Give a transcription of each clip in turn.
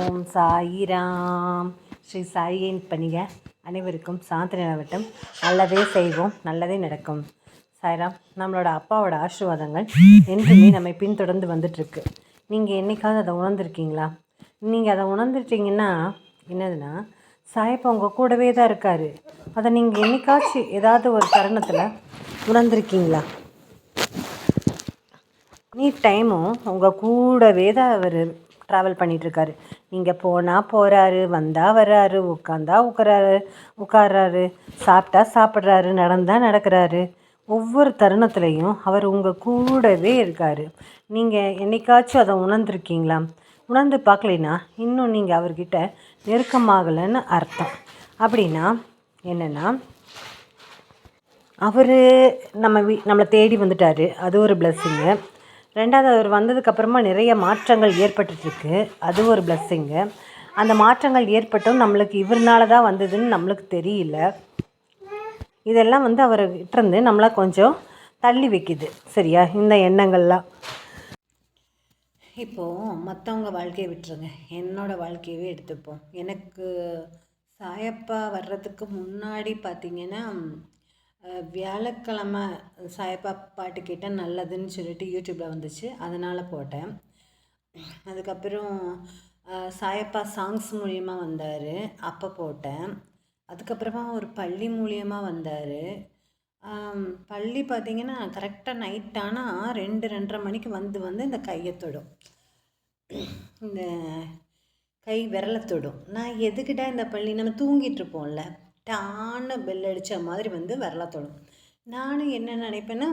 ஓம் சாயிராம். ஸ்ரீ சாயின் பணிக அனைவருக்கும் சாந்திர நிலவட்டம் நல்லதே செய்வோம் நல்லதே நடக்கும். சாய்ராம் நம்மளோட அப்பாவோட ஆசீர்வாதங்கள் என்றுமே நம்மை பின்தொடர்ந்து வந்துட்டுருக்கு. நீங்கள் என்னைக்காவது அதை உணர்ந்துருக்கீங்களா? நீங்கள் அதை உணர்ந்துட்டீங்கன்னா என்னதுன்னா சாயப்பா உங்கள் கூடவே தான் இருக்கார். அதை நீங்கள் என்னைக்காச்சும் ஏதாவது ஒரு தருணத்தில் உணர்ந்துருக்கீங்களா? நீ டைமும் உங்கள் கூடவே தான் அவர் ட்ராவல் பண்ணிகிட்ருக்காரு நீங்கள் போனால் போகிறாரு வந்தால் வர்றாரு உட்காந்தா உட்காராரு உட்கார்றாரு சாப்பிட்டா சாப்பிட்றாரு நடந்தால் நடக்கிறாரு. ஒவ்வொரு தருணத்துலையும் அவர் உங்கள் கூடவே இருக்கார். நீங்கள் என்னைக்காச்சும் அதை உணர்ந்துருக்கீங்களா? உணர்ந்து பார்க்கலைன்னா இன்னும் நீங்கள் அவர்கிட்ட நெருக்கமாகலைன்னு அர்த்தம். அப்படின்னா என்னென்னா அவர் நம்ம வீ நம்மளை தேடி வந்துட்டார். அது ஒரு பிளஸ்ஸிங்கு ரெண்டாவது அவர் வந்ததுக்கப்புறமா நிறைய மாற்றங்கள் ஏற்பட்டுருக்கு அது ஒரு பிளஸ்ஸிங்கு அந்த மாற்றங்கள் ஏற்பட்டும் நம்மளுக்கு இவர்னால தான் வந்ததுன்னு நம்மளுக்கு தெரியல. இதெல்லாம் வந்து அவர்கிட்டருந்து நம்மளை கொஞ்சம் தள்ளி வைக்குது. சரியா? இந்த எண்ணங்கள்லாம். இப்போது மற்றவங்க வாழ்க்கையை விட்டுருங்க. என்னோடய வாழ்க்கையவே எடுத்துப்போம். எனக்கு சாயப்பா வர்றதுக்கு முன்னாடி பார்த்திங்கன்னா வியாழக்கிழமை சாயப்பா பாட்டு கேட்டால் நல்லதுன்னு சொல்லிட்டு யூடியூப்பில் வந்துச்சு. அதனால் போட்டேன். அதுக்கப்புறம் சாயப்பா சாங்ஸ் மூலியமாக வந்தார். அப்போ போட்டேன். அதுக்கப்புறமா ஒரு பள்ளி மூலியமாக வந்தார். பள்ளி பார்த்திங்கன்னா கரெக்டாக நைட் ஆனால் ரெண்டு ரெண்டரை மணிக்கு வந்து வந்து இந்த கையை தொடும். இந்த கை விரலை தொடும். நான் எதுக்கிட்ட இந்த பள்ளி? நம்ம தூங்கிட்டு இருப்போம்ல. டான்னு பெல் அடித்த மாதிரி வந்து விரலை தொடும். நானும் என்ன நினைப்பேன்னா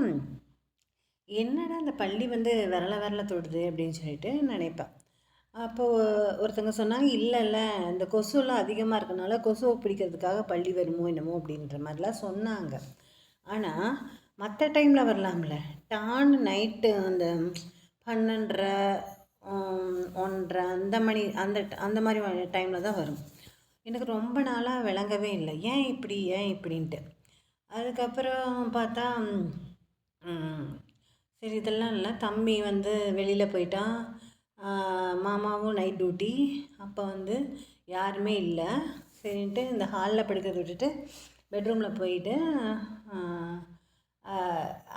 என்னடா இந்த பள்ளி வந்து விரல விரல தொடுது அப்படின்னு சொல்லிட்டு நினைப்பேன். அப்போது ஒருத்தங்க சொன்னாங்க இல்லை இல்லை இந்த கொசுலாம் அதிகமாக இருக்கனால கொசுவை பிடிக்கிறதுக்காக பள்ளி வருமோ என்னமோ? அப்படின்ற மாதிரிலாம் சொன்னாங்க. ஆனால் மற்ற டைமில் வரலாம்ல. டான்னு நைட்டு அந்த பன்னெண்டரை ஒன்றரை அந்த மணி அந்த அந்த மாதிரி டைமில் தான் வரும். எனக்கு ரொம்ப நாளாக விளங்கவே இல்லை. ஏன் இப்படி ஏன் இப்படின்ட்டு. அதுக்கப்புறம் பார்த்தா சரி இதெல்லாம் இல்லை. தம்பி வந்து வெளியில் போயிட்டான். மாமாவும் நைட் டியூட்டி அப்போ வந்து யாருமே இல்லை. சரின்ட்டு இந்த ஹாலில் படுக்கிறத விட்டுட்டு பெட்ரூமில் போயிட்டு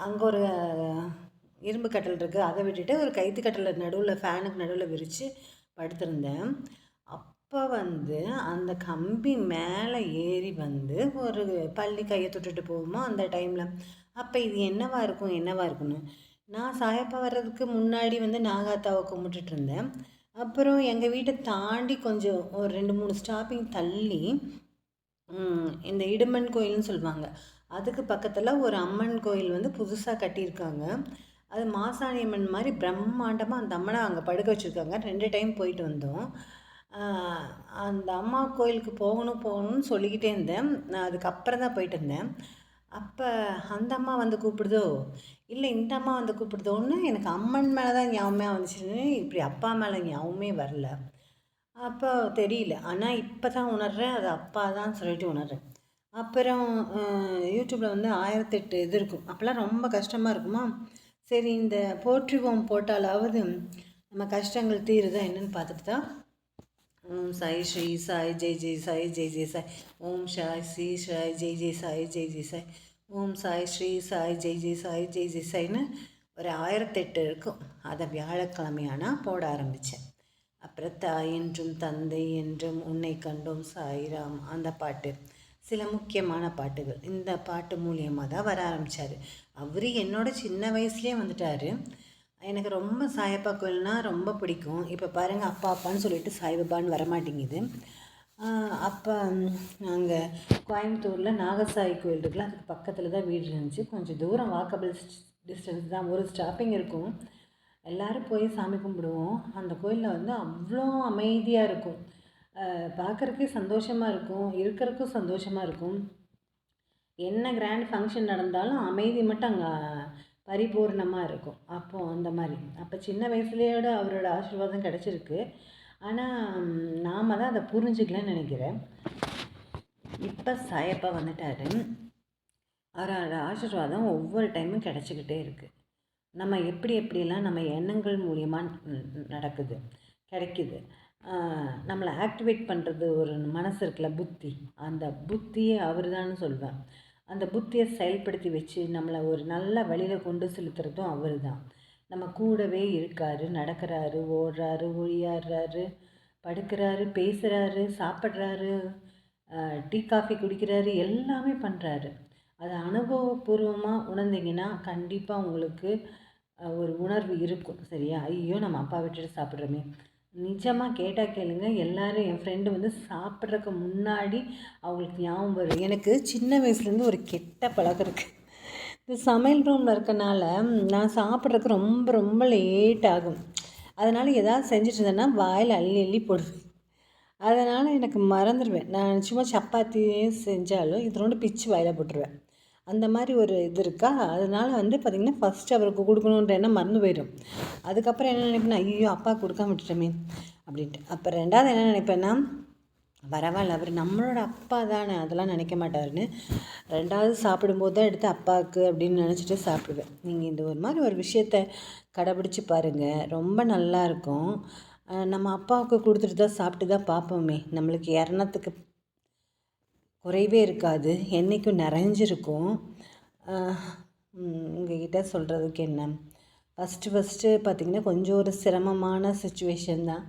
அங்கே ஒரு இரும்பு கட்டல் இருக்குது அதை விட்டுட்டு ஒரு கைத்து கட்டலை நடுவில் ஃபேனுக்கு நடுவில் விரித்து படுத்திருந்தேன். அப்போ வந்து அந்த கம்பி மேலே ஏறி வந்து ஒரு பள்ளி கையை தொட்டுட்டு போகுமோ அந்த டைமில். அப்போ இது என்னவாக இருக்கும் என்னவாக இருக்கும்னு. நான் சாயப்பா வர்றதுக்கு முன்னாடி வந்து நாகாத்தாவை கும்பிட்டுட்டு இருந்தேன். அப்புறம் எங்கள் வீட்டை தாண்டி கொஞ்சம் ஒரு ரெண்டு மூணு ஸ்டாப்பிங் தள்ளி இந்த இடுமன் கோயில்னு சொல்லுவாங்க. அதுக்கு பக்கத்தில் ஒரு அம்மன் கோயில் வந்து புதுசாக கட்டியிருக்காங்க. அது மாசாணி அம்மன் மாதிரி பிரம்மாண்டமாக அந்த அம்மனை அங்கே படுக்க வச்சுருக்காங்க. ரெண்டு டைம் போயிட்டு வந்தோம். அந்த அம்மா கோயிலுக்கு போகணும் போகணும்னு சொல்லிக்கிட்டே இருந்தேன். நான் அதுக்கப்புறம் தான் போயிட்டு இருந்தேன். அப்போ அந்த அம்மா வந்து கூப்பிடுதோ இல்லை இந்த அம்மா வந்து கூப்பிடுதோன்னு எனக்கு அம்மன் மேலே தான் ஞாபகமே வந்துச்சுன்னு இப்படி அப்பா மேலே ஞாபகமே வரல. அப்போ தெரியல. ஆனால் இப்போ தான் உணர்றேன். அது அப்பா தான் சொல்லிட்டு உணர்றேன். அப்புறம் யூடியூப்பில் வந்து ஆயிரத்தெட்டு இது இருக்கும். அப்போல்லாம் ரொம்ப கஷ்டமாக இருக்குமா? சரி இந்த போற்றுவோம் போட்டாலாவது நம்ம கஷ்டங்கள் தீருதா என்னென்னு பார்த்துட்டு தான் ஓம் சாய் ஸ்ரீ சாய் ஜெய் ஜெய் சாய் ஜெய் ஜெய் சாய். ஓம் சாய் ஸ்ரீ சாய் ஜெய் ஜெய் சாய் ஜெய் ஜெய் சாய். ஓம் சாய் ஸ்ரீ சாய் ஜெய் ஜெய் சாய் ஜெய் ஜெய் சாய்னு ஒரு ஆயிரத்தெட்டு இருக்கும். அதை வியாழக்கிழமையானால் போட ஆரம்பித்தேன் அப்புறம் தாய் என்றும் தந்தை என்றும் உன்னை கண்டோம் சாய்ராம். அந்த பாட்டு சில முக்கியமான பாட்டுகள். இந்த பாட்டு மூலியமாக தான் வர ஆரம்பித்தார் அவர் என்னோட சின்ன வயசுலேயே வந்துட்டார். எனக்கு ரொம்ப சாயப்பா கோயில்னா ரொம்ப பிடிக்கும். இப்போ பாருங்கள் அப்பா அப்பான்னு சொல்லிட்டு சாய்பாபான்னு வரமாட்டேங்குது. அப்போ நாங்கள் கோயம்புத்தூரில் நாகசாயி கோயில் இருக்குல்ல அதுக்கு பக்கத்தில் தான் வீடு இருந்துச்சு. கொஞ்சம் தூரம் வாக்கபிள் டிஸ்டன்ஸ் தான். ஒரு ஸ்டாப்பிங் இருக்கும். எல்லோரும் போய் சாமி கும்பிடுவோம். அந்த கோயிலில் வந்து அவ்வளோ அமைதியாக இருக்கும். பார்க்குறக்கே சந்தோஷமாக இருக்கும். இருக்கிறதுக்கும் சந்தோஷமாக இருக்கும். என்ன கிராண்ட் ஃபங்க்ஷன் நடந்தாலும் அமைதி மட்டும் அங்கே பரிபூர்ணமாக இருக்கும். அப்போது அந்த மாதிரி. அப்போ சின்ன வயசுலேயோட அவரோட ஆசீர்வாதம் கிடச்சிருக்கு. ஆனால் நாம் தான் அதை புரிஞ்சுக்கலன்னு நினைக்கிறேன். இப்போ சாயப்பா வந்துட்டார். அவரோட ஆசீர்வாதம் ஒவ்வொரு டைமும் கிடச்சிக்கிட்டே இருக்குது நம்ம எப்படி எப்படியெல்லாம் நம்ம எண்ணங்கள் மூலியமாக நடக்குது கிடைக்குது. நம்மளை ஆக்டிவேட் பண்ணுறது ஒரு மனசு இருக்குல்ல புத்தி. அந்த புத்தியே அவர் தான் சொல்வேன். அந்த புத்தியை செயல்படுத்தி வச்சு நம்மளை ஒரு நல்ல வழியில் கொண்டு செலுத்துறதும் அவர் தான் நம்ம கூடவே இருக்கார் நடக்கிறாரு ஓடுறாரு ஒழியாடுறாரு படுக்கிறாரு பேசுகிறாரு சாப்பிட்றாரு டீ காஃபி குடிக்கிறாரு எல்லாமே பண்ணுறாரு அதை அனுபவபூர்வமாக உணர்ந்தீங்கன்னா கண்டிப்பாக உங்களுக்கு ஒரு உணர்வு இருக்கும். சரியா? ஐயோ நம்ம அப்பா விட்டுட்டு சாப்பிட்றோமே. நிஜமாக கேட்டால் கேளுங்க எல்லோரும் என் ஃப்ரெண்டு வந்து சாப்பிட்றதுக்கு முன்னாடி அவங்களுக்கு ஞாபகம் வரும். எனக்கு சின்ன வயசுலேருந்து ஒரு கெட்ட பழக்கம் இருக்குது இந்த சமையல் ரூமில் இருக்கனால நான் சாப்பிட்றதுக்கு ரொம்ப ரொம்ப லேட் ஆகும். அதனால் எதாவது செஞ்சுட்டு இருந்தேன்னா வாயில் அள்ளி அள்ளி போடுவேன். அதனால் எனக்கு மறந்துடுவேன். நான் சும்மா சப்பாத்தியே செஞ்சாலும் இதனோட பிச்சு வாயில் போட்டுருவேன். அந்த மாதிரி ஒரு இது இருக்கா? அதனால் வந்து பார்த்திங்கன்னா ஃபஸ்ட்டு அவருக்கு கொடுக்கணுன்ற எண்ணம் மறந்து போயிடும் அதுக்கப்புறம் என்ன நினைப்பேன்னா ஐயோ அப்பா கொடுக்காம விட்டுட்டோமே அப்படின்ட்டு. அப்போ ரெண்டாவது என்ன நினைப்பேன்னா பரவாயில்ல அவர் நம்மளோட அப்பா தானே அதெல்லாம் நினைக்க மாட்டாருன்னு. ரெண்டாவது சாப்பிடும்போது தான் எடுத்து அப்பாவுக்கு அப்படின்னு நினச்சிட்டு சாப்பிடுவேன். நீங்கள் இந்த ஒரு மாதிரி ஒரு விஷயத்த கடைபிடிச்சி பாருங்கள் ரொம்ப நல்லாயிருக்கும் நம்ம அப்பாவுக்கு கொடுத்துட்டு தான் சாப்பிட்டு தான் பார்ப்போமே. நம்மளுக்கு இரணத்துக்கு குறைவே இருக்காது. என்றைக்கும் நிறைஞ்சிருக்கும். உங்ககிட்ட சொல்கிறதுக்கு என்ன? ஃபஸ்ட்டு ஃபஸ்ட்டு பார்த்திங்கன்னா கொஞ்சம் ஒரு சிரமமான சுச்சுவேஷன் தான்.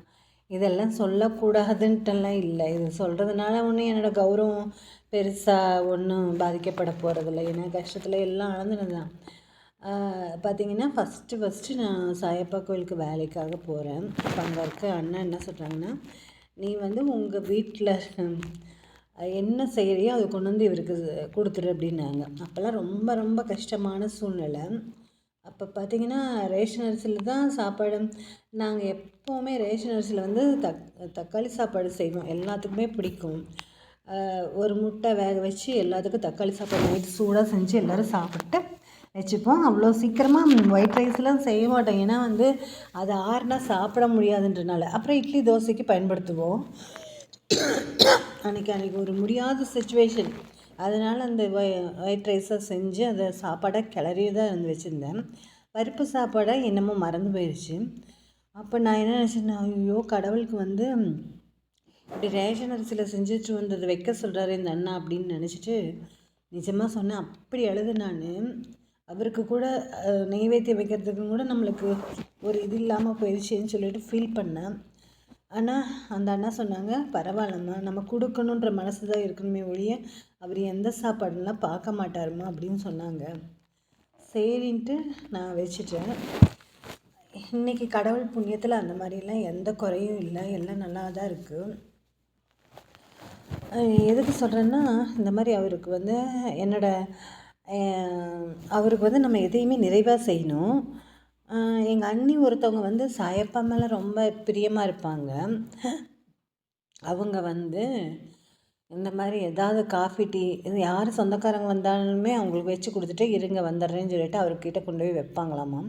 இதெல்லாம் சொல்லக்கூடாதுன்ட்டெல்லாம் இல்லை. இது சொல்கிறதுனால ஒன்றும் என்னோடய கௌரவம் பெருசாக ஒன்றும் பாதிக்கப்பட போகிறதில்ல ஏன்னா கஷ்டத்தில் எல்லாம் அளந்துனது தான். பார்த்திங்கன்னா ஃபஸ்ட்டு ஃபஸ்ட்டு நான் சாயப்பா கோயிலுக்கு வேலைக்காக போகிறேன் இப்போ அங்கே இருக்க அண்ணன் என்ன சொல்கிறாங்கன்னா நீ வந்து உங்கள் வீட்டில் என்ன செய்கிறியோ அதை கொண்டு வந்து இவருக்கு கொடுத்துரு அப்படின்னாங்க. அப்போல்லாம் ரொம்ப ரொம்ப கஷ்டமான சூழ்நிலை. அப்போ பார்த்தீங்கன்னா ரேஷன் அரிசியில் தான் சாப்பாடு. நாங்கள் எப்போவுமே ரேஷன் அரிசியில் வந்து தக் தக்காளி சாப்பாடு செய்வோம். எல்லாத்துக்குமே பிடிக்கும். ஒரு முட்டை வேக வச்சு எல்லாத்துக்கும் தக்காளி சாப்பாடு நைட்டு சூடாக செஞ்சு எல்லோரும் சாப்பிட்டு வச்சுப்போம். அவ்வளோ சீக்கிரமாக ஒயிட் ரைஸ்லாம் செய்ய மாட்டோம். ஏன்னா வந்து அது ஆறுனா சாப்பிட முடியாதுன்றனால. அப்புறம் இட்லி தோசைக்கு பயன்படுத்துவோம். அன்றைக்கி அன்றைக்கி ஒரு முடியாத சுச்சுவேஷன் அதனால் அந்த ஒயிட் ரைஸை செஞ்சு அதை சாப்பாடாக கிளறி தான் இருந்து வச்சுருந்தேன். பருப்பு சாப்பாடாக என்னமோ மறந்து போயிடுச்சு அப்போ நான் என்ன நினச்சேன்னா ஐயோ கடவுளுக்கு வந்து இப்படி ரேஷன் அரிசியில் செஞ்சுட்டு வந்தது வைக்க சொல்கிறாரு இந்த அண்ணா அப்படின்னு நினச்சிட்டு நிஜமாக சொன்னேன். அப்படி அழுது நான். அவருக்கு கூட நெய்வேத்தியம் வைக்கிறதுக்கும் கூட நம்மளுக்கு ஒரு இது இல்லாமல் போயிடுச்சுன்னு சொல்லிட்டு ஃபீல் பண்ணேன். ஆனால் அந்த அண்ணா சொன்னாங்க பரவாயில்லம்மா நம்ம கொடுக்கணுன்ற மனசு தான் இருக்கணுமே ஒழிய அவர் எந்த சாப்பாடுலாம் பார்க்க மாட்டாருமா? அப்படின்னு சொன்னாங்க. சரின்ட்டு நான் வச்சுட்டேன். இன்றைக்கி கடவுள் புண்ணியத்தில் அந்த மாதிரிலாம் எந்த குறையும் இல்லை எல்லாம் நல்லா தான் இருக்குது எதுக்கு சொல்கிறேன்னா இந்த மாதிரி அவருக்கு வந்து என்னோடய அவருக்கு வந்து நம்ம எதையுமே நிறைவாக செய்யணும். எங்கள் அண்ணி ஒருத்தவங்க வந்து சாயப்பா மேலே ரொம்ப பிரியமாக இருப்பாங்க. அவங்க வந்து இந்த மாதிரி ஏதாவது காஃபி டீ இது யார் சொந்தக்காரங்க வந்தாலுமே அவங்களுக்கு வச்சு கொடுத்துட்டு இருங்க வந்துடுறேன்னு சொல்லிட்டு அவர்கிட்ட கொண்டு போய் வைப்பாங்களாமா.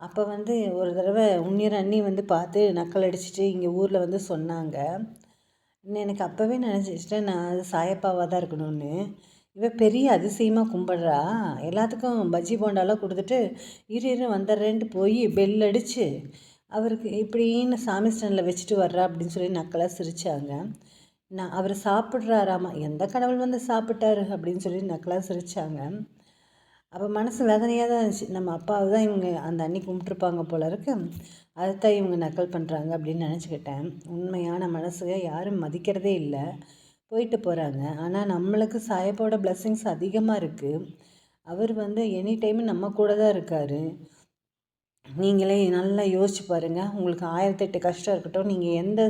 அப்போ வந்து ஒரு தடவை உன்னியர் அண்ணி வந்து பார்த்து நக்கல் அடிச்சுட்டு இங்கே ஊரில் வந்து சொன்னாங்க. எனக்கு அப்போவே நினச்சிச்சிட்டேன் நான் அது சாயப்பாவாக தான் இருக்கணும்னு. இவ பெரிய அதிசயமாக கும்பிட்றா எல்லாத்துக்கும் பஜ்ஜி போண்டாலாம் கொடுத்துட்டு இரு இரு வந்துடுறேன்ட்டு போய் பெல் அடித்து அவருக்கு இப்படின்னு சாமி ஸ்டாண்டில் வச்சுட்டு வர்றா அப்படின்னு சொல்லி நக்கலாக சிரித்தாங்க நான் அவர் சாப்பிட்றாராமா எந்த கடவுள் வந்து சாப்பிட்டாரு அப்படின்னு சொல்லி நக்கலாக சிரித்தாங்க அப்போ மனசு வேதனையாக தான் இருந்துச்சு. நம்ம அப்பாவை தான் இவங்க அந்த அன்னி கும்பிட்ருப்பாங்க போல இருக்கு. அதைத்தான் இவங்க நக்கல் பண்ணுறாங்க அப்படின்னு நினச்சிக்கிட்டேன். உண்மையான மனசுக யாரும் மதிக்கிறதே இல்லை. போயிட்டு போகிறாங்க ஆனால் நம்மளுக்கு சாயப்போட பிளெஸ்ஸிங்ஸ் அதிகமாக இருக்குது அவர் வந்து எனி டைம் நம்ம கூட தான் இருக்கார். நீங்களே நல்லா யோசிச்சு பாருங்கள் உங்களுக்கு ஆயிரத்தெட்டு கஷ்டம் இருக்கட்டும் நீங்கள் எந்த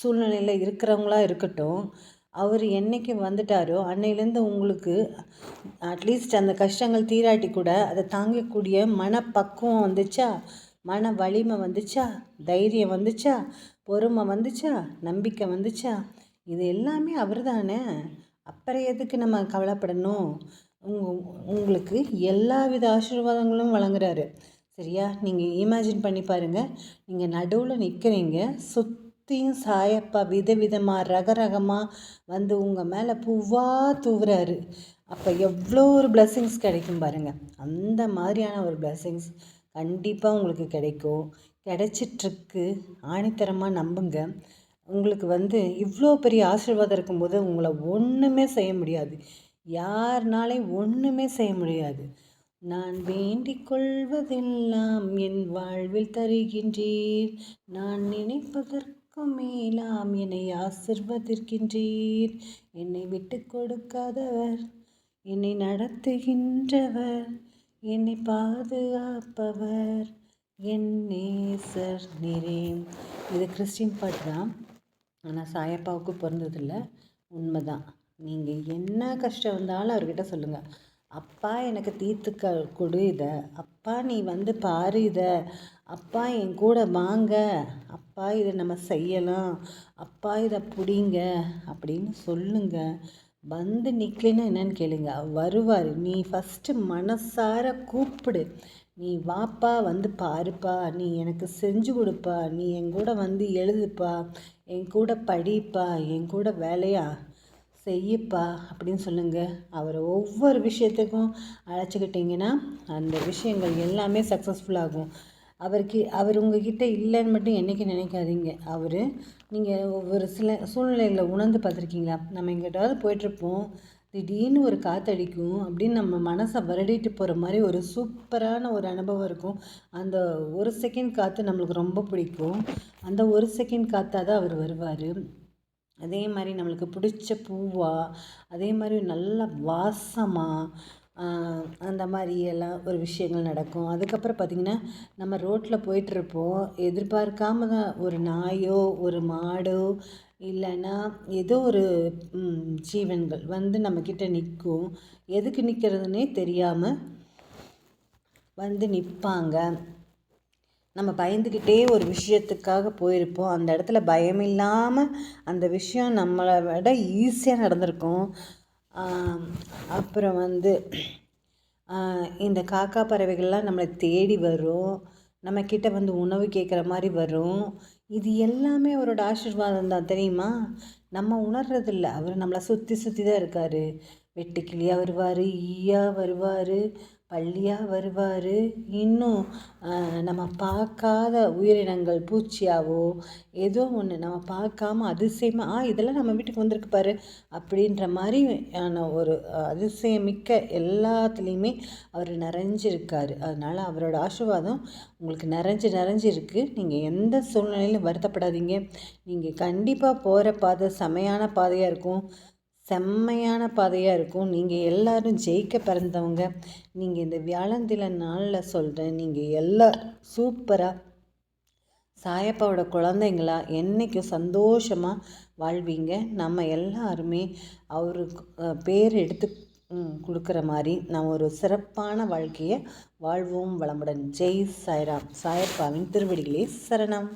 சூழ்நிலையில் இருக்கிறவங்களா இருக்கட்டும் அவர் என்றைக்கு வந்துட்டாரோ அன்னையிலேருந்து உங்களுக்கு அட்லீஸ்ட் அந்த கஷ்டங்கள் தீராட்டி கூட அதை தாங்கக்கூடிய மனப்பக்குவம் வந்துச்சா? மன வலிமை வந்துச்சா? தைரியம் வந்துச்சா? பொறுமை வந்துச்சா? நம்பிக்கை வந்துச்சா? இது எல்லாமே அவர் தானே அப்புறம் எதுக்கு நம்ம கவலைப்படணும்? உங் உங்களுக்கு எல்லா வித ஆசீர்வாதங்களும் வழங்குறாரு. சரியா? நீங்கள் இமேஜின் பண்ணி பாருங்கள் நீங்கள் நடுவில் நிற்கிறீங்க சுற்றியும் சாயப்பா வித விதமாக ரக ரகமாக வந்து உங்கள் மேலே பூவாக தூவுறாரு. அப்போ எவ்வளோ ஒரு பிளெஸ்ஸிங்ஸ் கிடைக்கும் பாருங்கள் அந்த மாதிரியான ஒரு பிளெஸ்ஸிங்ஸ் கண்டிப்பாக உங்களுக்கு கிடைக்கும். கிடச்சிட்ருக்கு. ஆணித்தரமாக நம்புங்க. உங்களுக்கு வந்து இவ்வளோ பெரிய ஆசீர்வாதம் இருக்கும்போது உங்களை ஒன்றுமே செய்ய முடியாது. யாருனாலையும் ஒன்றுமே செய்ய முடியாது. நான் வேண்டிக் கொள்வதெல்லாம் என் வாழ்வில் தருகின்றீர் நான் நினைப்பதற்கும் மேலாம் என்னை ஆசிர்வதிக்கின்றீர் என்னை விட்டு கொடுக்காதவர் என்னை நடத்துகின்றவர் என்னை பாதுகாப்பவர். என் நேசர் நிறேன். இது கிறிஸ்டின் பாட்டு தான். ஆனால் சாயப்பாவுக்கு பிறந்ததில்ல உண்மைதான். நீங்கள் என்ன கஷ்டம் வந்தாலும் அவர்கிட்ட சொல்லுங்கள் அப்பா எனக்கு தீர்த்து க கொடு இதை. அப்பா நீ வந்து பாரு இதை. அப்பா என் கூட வாங்க. அப்பா இதை நம்ம செய்யலாம். அப்பா இதை பிடிங்க. அப்படின்னு சொல்லுங்க. வந்து நிற்கலைன்னா என்னன்னு கேளுங்க. வருவார். நீ ஃபஸ்ட்டு மனசார கூப்பிடு. நீ வாப்பா வந்து பாருப்பா. நீ எனக்கு செஞ்சு கொடுப்பா. நீ என் கூட வந்து எழுதுப்பா. என் கூட படிப்பா என் கூட வேலையா? செய்யப்பா அப்படின்னு சொல்லுங்கள் அவரை ஒவ்வொரு விஷயத்துக்கும் அழைச்சிக்கிட்டிங்கன்னா அந்த விஷயங்கள் எல்லாமே சக்ஸஸ்ஃபுல்லாகும் அவருக்கு அவர் உங்ககிட்ட இல்லைன்னு மட்டும் என்றைக்கு நினைக்காதீங்க. அவர் நீங்கள் ஒவ்வொரு சில சூழ்நிலைகளை உணர்ந்து பார்த்துருக்கீங்களா? நம்ம எங்கிட்டாவது போயிட்டுருப்போம் திடீர்னு ஒரு காற்றடிக்கும் அப்படின்னு நம்ம மனசை வருடிட்டு போகிற மாதிரி ஒரு சூப்பரான ஒரு அனுபவம் இருக்கும். அந்த ஒரு செகண்ட் காற்று நம்மளுக்கு ரொம்ப பிடிக்கும். அந்த ஒரு செகண்ட் காற்றாக தான் அவர் வருவார். அதே மாதிரி நம்மளுக்கு பிடிச்ச பூவாக அதே மாதிரி நல்ல வாசமாக அந்த மாதிரி எல்லாம் ஒரு விஷயங்கள் நடக்கும். அதுக்கப்புறம் பார்த்திங்கன்னா நம்ம ரோட்டில் போயிட்டுருப்போம் எதிர்பார்க்காம தான் ஒரு நாயோ ஒரு மாடோ இல்லைன்னா ஏதோ ஒரு ஜீவன்கள் வந்து நம்மக்கிட்ட நிற்கும். எதுக்கு நிற்கிறதுனே தெரியாமல் வந்து நிற்பாங்க. நம்ம பயந்துக்கிட்டே ஒரு விஷயத்துக்காக போயிருப்போம். அந்த இடத்துல பயம் இல்லாமல் அந்த விஷயம் நம்மளை விட ஈஸியாக நடந்திருக்கும். அப்புறம் வந்து இந்த காக்கா பறவைகள்லாம் நம்மளை தேடி வரும். நம்மக்கிட்ட வந்து உணவு கேட்குற மாதிரி வரும். இது எல்லாமே அவரோட ஆசீர்வாதம் தான் தெரியுமா? நம்ம உணர்றதில்ல. அவர் நம்மளை சுற்றி சுற்றி தான் இருக்கார். வெட்டுக்கிளியாக வருவார் ஈயா வருவார். பள்ளியாக வருவார். இன்னும் நம்ம பார்க்காத உயிரினங்கள் பூச்சியாவோ ஏதோ ஒன்று நம்ம பார்க்காம அதிசயமாக ஆ இதெல்லாம் நம்ம வீட்டுக்கு வந்திருக்கு பாரு அப்படின்ற மாதிரி ஒரு அதிசயமிக்க எல்லாத்துலேயுமே அவர் நிறைஞ்சிருக்காரு. அதனால் அவரோட ஆசீர்வாதம் உங்களுக்கு நிறைஞ்சு நிறைஞ்சிருக்கு நீங்கள் எந்த சூழ்நிலையிலும் வருத்தப்படாதீங்க. நீங்கள் கண்டிப்பாக போகிற பாதை செமையான பாதையாக இருக்கும். செம்மையான பாதையாக இருக்கும். நீங்கள் எல்லோரும் ஜெயிக்க பிறந்தவங்க நீங்கள் இந்த வியாழந்தில நாளில் சொல்கிறேன் நீங்கள் எல்லாம் சூப்பராக சாயப்பாவோட குழந்தைங்களா என்றைக்கும் சந்தோஷமாக வாழ்வீங்க. நம்ம எல்லாருமே அவருக்கு பேர் எடுத்து கொடுக்குற மாதிரி நம்ம ஒரு சிறப்பான வாழ்க்கையை வாழ்வோம் வளமுடன். ஜெய் சாய்ராம் சாயப்பாவின் திருவடிகளே சரணம்.